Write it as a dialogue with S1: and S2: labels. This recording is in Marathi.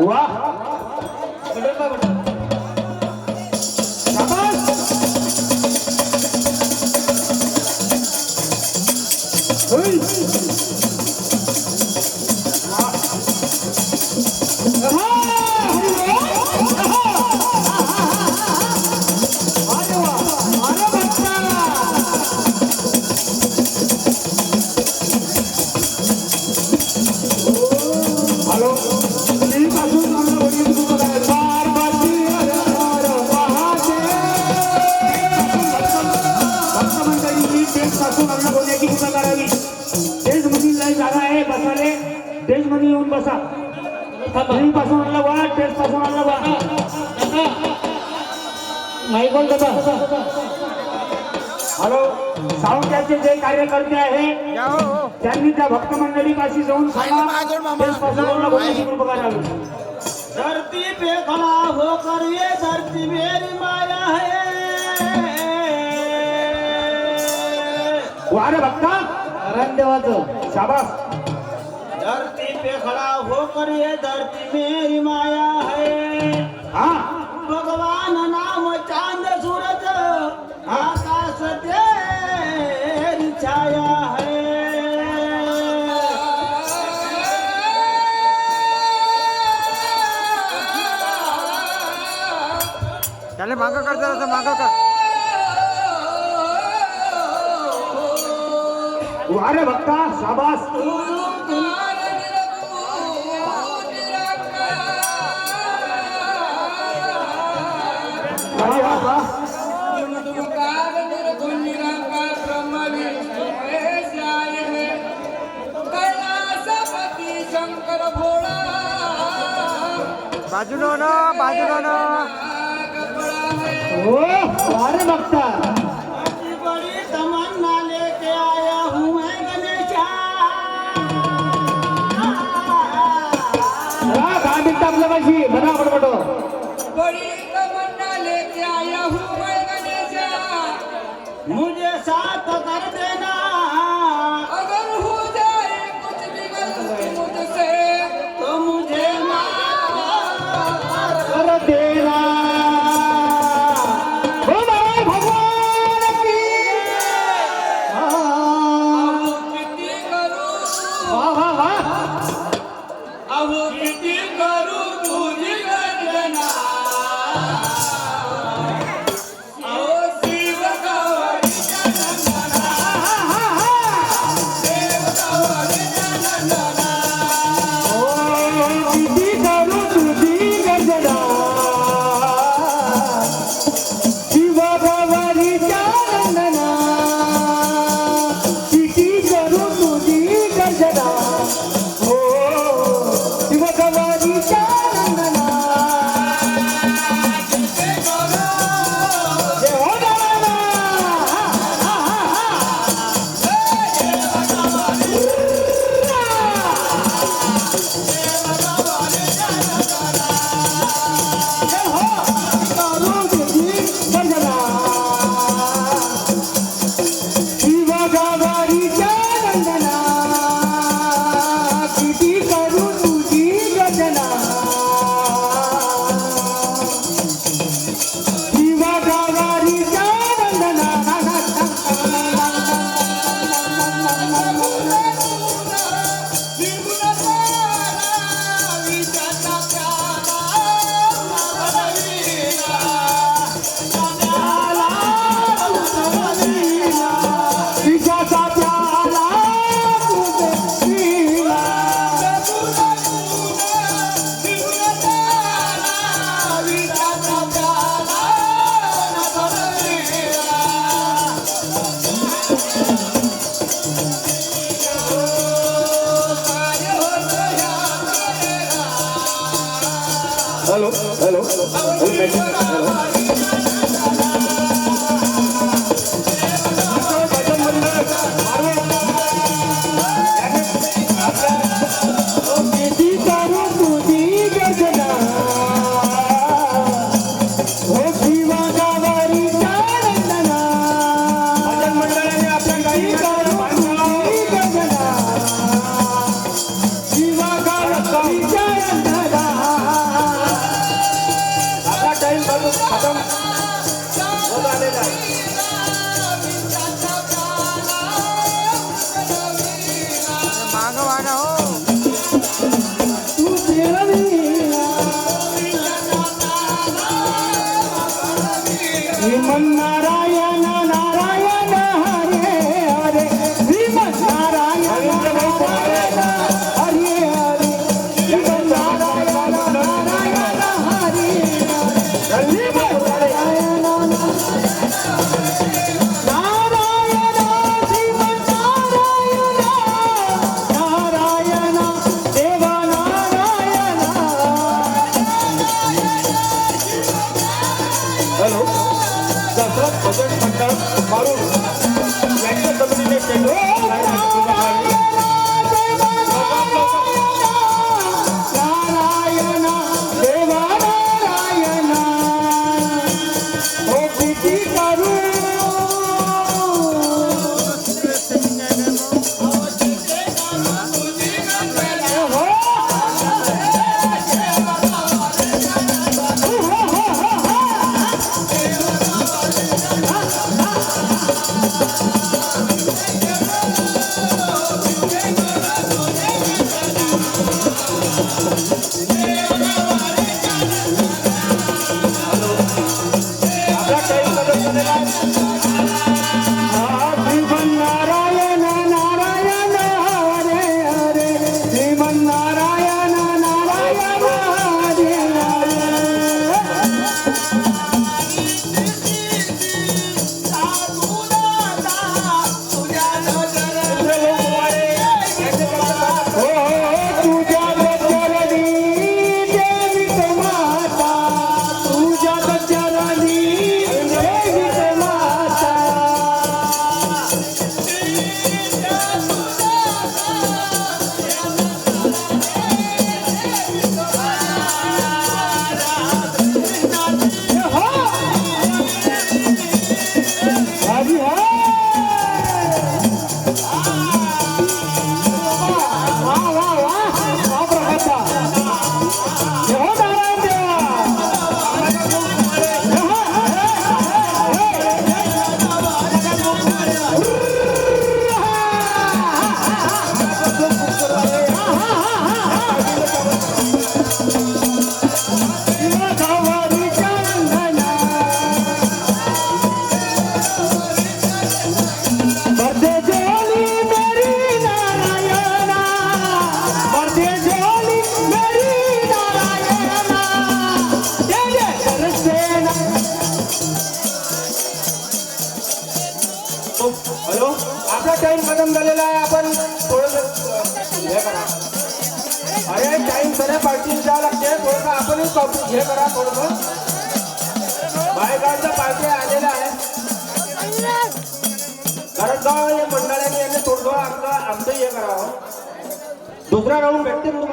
S1: वा. बसा. स्टेजपासून आणलं वा स्टेजपासून आणलं वा माईक ऑन दादा हॅलो सावंताचे जे कार्यकर्ते आहे त्यांनी त्या भक्त मंडळीपाशी जाऊन सांगा स्टेजपासून आम्हाला बोलण्याची कृपा करावी
S2: धरती पे खड़ा होकर ये धरती मेरी माया है।
S1: वारे भक्ता.
S2: देवाचं.
S1: शाबास.
S2: होकर ये धरती मेरी माया है।
S1: हा?
S2: भगवान नाम चांद सूरज आकाश तेरी छाया है।
S3: त्याला मागं कर जरा मागं कर.
S1: वारे भक्ता शाबास.
S3: बाजून ना बाजून ना.
S1: हो वारे भक्ता
S2: बड़ी बड़ी
S1: दहा मिनिटं
S4: Favorita hello, hello, अरे टाइम सगळ्या पार्टी द्यावं लागते थोडंसं आपणही कॉपी हे करा थोडस बायकांचा पार्टी आलेला आहे. कारण का या मंडळाने यांनी थोडं आमचं आमचं हे करावं. दुसरा राऊंड भेटते तुम्हाला.